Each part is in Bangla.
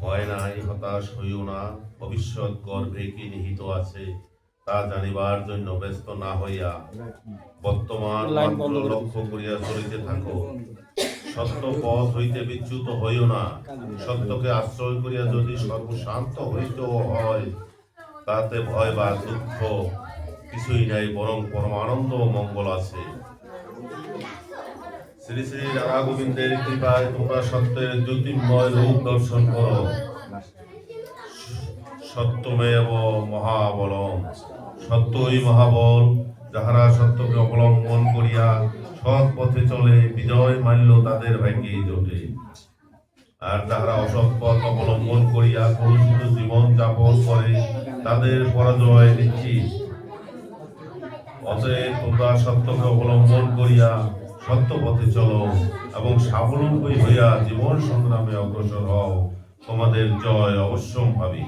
ভয় নাই হতাশ হইও না ভবিষ্যৎ গর্ভে কি নিহিত আছে তা জানিবার জন্য ব্যস্ত না হইয়া বর্তমান লক্ষ্য করিয়া চলিতে থাকো। সত্য পথ হইতে বিচ্যুত হইও না। সত্যকে আশ্রয় করিয়া যদি সর্বশান্ত হইতেও হয় তাতে ভয় বা দুঃখ কিছুই নাই বরং পরমানন্দ ও মঙ্গল আছে। শ্রী শ্রী রাধা গোবিন্দের কৃপায় তোমরা সত্যের জ্যোতির্ময় রূপ দর্শন করো। সত্যমেব মহাবলম। সত্যই মহাবল, যাহারা সত্যকে অবলম্বন করিয়া সৎ পথে চলে, বিজয় মাল্য তাদের ভাগ্যেই জোটে। আর যাহারা অসৎ পথ অবলম্বন করিয়া কলুষিত জীবন যাপন করে, তাদের পরাজয় নিশ্চিত। অতএব তোমরা সত্যকে অবলম্বন করিয়া সত্য পথে চলো এবং স্বাবলম্বী হইয়া জীবন সংগ্রামে অগ্রসর হও। তোমাদের জয় অবশ্যম্ভাবী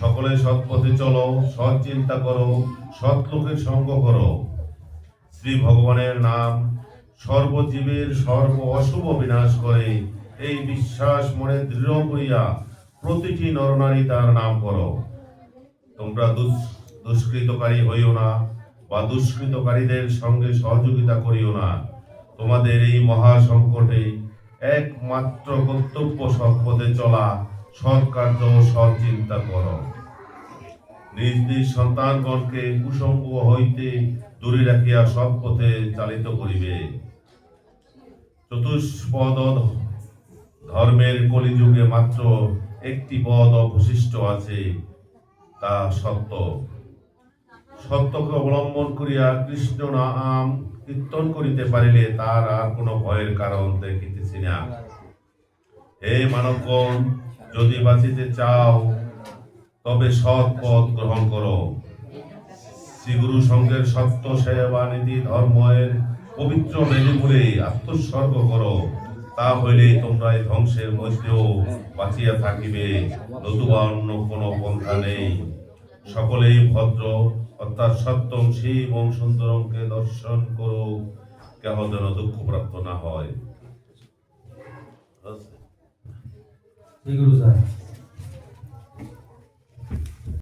সকলে সৎ পথে চলো সৎ চিন্তা করো সৎ লোকের সঙ্গ করো। শ্রী ভগবানের নাম সর্বজীবের সর্ব অশুভ বিনাশ করে। এই বিশ্বাস মনে দৃঢ় করিয়া প্রতিটি নরনারী তার নাম করো। তোমরা দুষ- দুষ্কৃতকারী হইও না। বা দুষ্কৃতকারীদের সঙ্গে সহযোগিতা করিও না। তোমাদের এই মহা সংকটে একমাত্র কর্তব্য সৎ পথে চলা সৎ কার্য ও সৎ চিন্তা করো। নিজ নিজ সন্তানগণকে কুসঙ্গ হইতে দূরে রাখিয়া সৎ পথে চালিত করিবে। চতুষ্পদ ধর্মের কলিযুগে মাত্র একটি পদ অবশিষ্ট আছে, তা সত্য। সত্যকে অবলম্বন করিয়া কৃষ্ণ নাম কীর্তন করিতে পারিলে তার আর কোনো ভয়ের কারণ দেখিতেছি না। হে মানবগণ, যদি বাঁচিতে চাও, তবে সৎ পথ গ্রহণ করো। শ্রীগুরু সঙ্গের সত্য সেবা নীতি ধর্মের পবিত্র মেদিপুরে আত্মোৎসর্গ করো। তা হইলে তোমরা এই ধ্বংসের মধ্যেও বাঁচিয়া থাকিবে। নতুবা অন্য কোনো পন্থা নেই। সকলেই ভদ্র, অর্থাৎ সত্যম সেই এবং সুন্দরমকে দর্শন করো, কেহ যেন দুঃখ প্রাপ্ত না হয়।